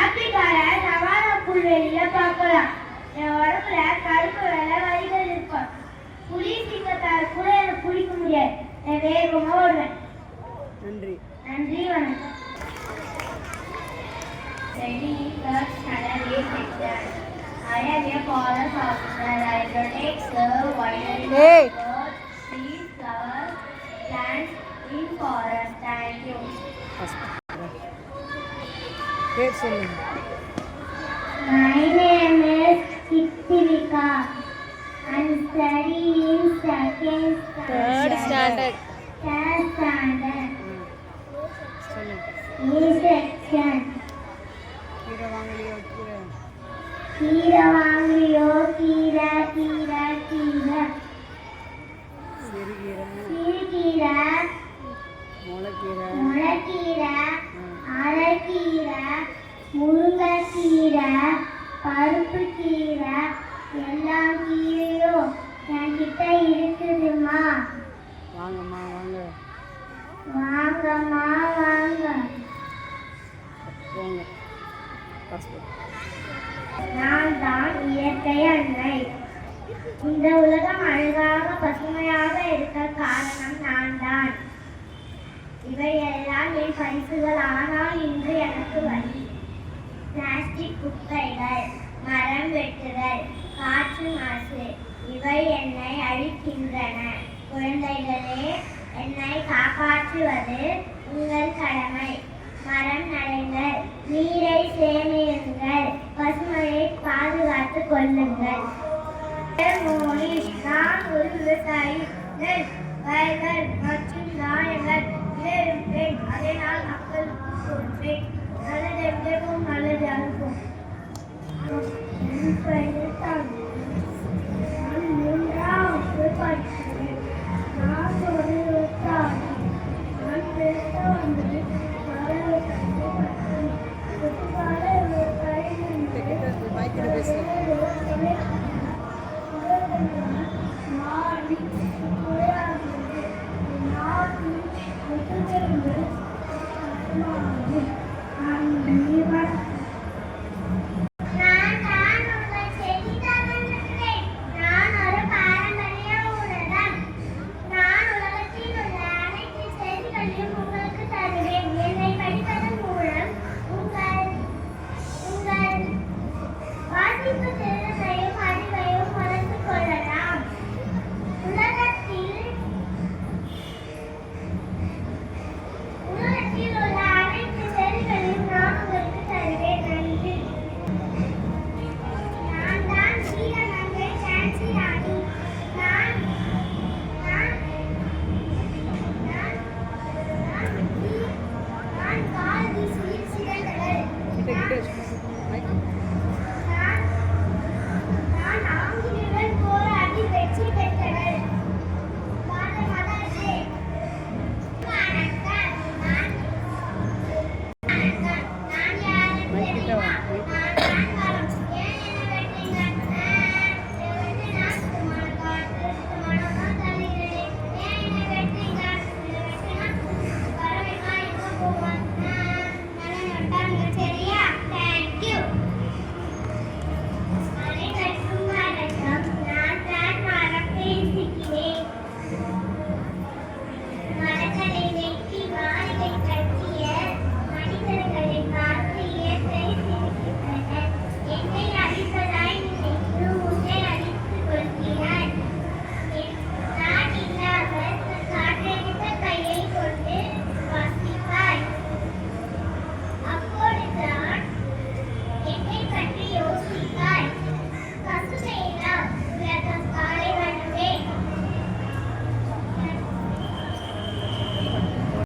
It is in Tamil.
ஆப்பிரிக்கால சவால புல்வெளியில பார்க்கலாம். என் உடம்புல கருப்பு வெள்ளை வரிகள் இருக்கும் புலி சிங்கத்தால் கூட எனக்கு பிடிக்க முடியாது. நான் வேகமா ஓடுவேன் நன்றி. நன்றி வணக்கம். Ready, first, Saturday, sector. I am a forest officer. I protect the wildlife, Hey. பேர் சொல்லுங்க My name is Kitivika. I'm studying second third standard Third standard. சொல்லுங்க E section. கீரை வாங்கலையோ கீரை கீரை வாங்கியோ கீரை கீரை கீரை சிறுகீரை சிறுகீரை முளைக்கீரை. முளைக்கீரை அரைக்கீரை முருங்கைக்கீரை பருப்பு கீரை எல்லா கீரையும் என்கிட்ட இருக்குதுமா வாங்கம்மா வாங்க. வாங்கம்மா வாங்க. பாஸ்போர்ட் நான் தான் இயற்கை அன்னை. இந்த உலகம் அழகாக பசுமையாக இருக்க காரணம் இவையெல்லாம் என் பரிசுகள். ஆனால் இன்று எனக்கு வழி பிளாஸ்டிக் குப்பைகள் மரம் வெட்டுதல் காற்று மாசு இவை என்னை அழிக்கின்றன. குழந்தைகளே என்னை காப்பாற்றுவது உங்கள் கடமை. மரம் நடைங்கள் நீரை சேமியுங்கள் பசுமையை பாதுகாத்துக் கொள்ளுங்கள். மோனிஷ் நான் ஒரு விவசாயி வயல்கள் மற்றும் நான் வந்தது பல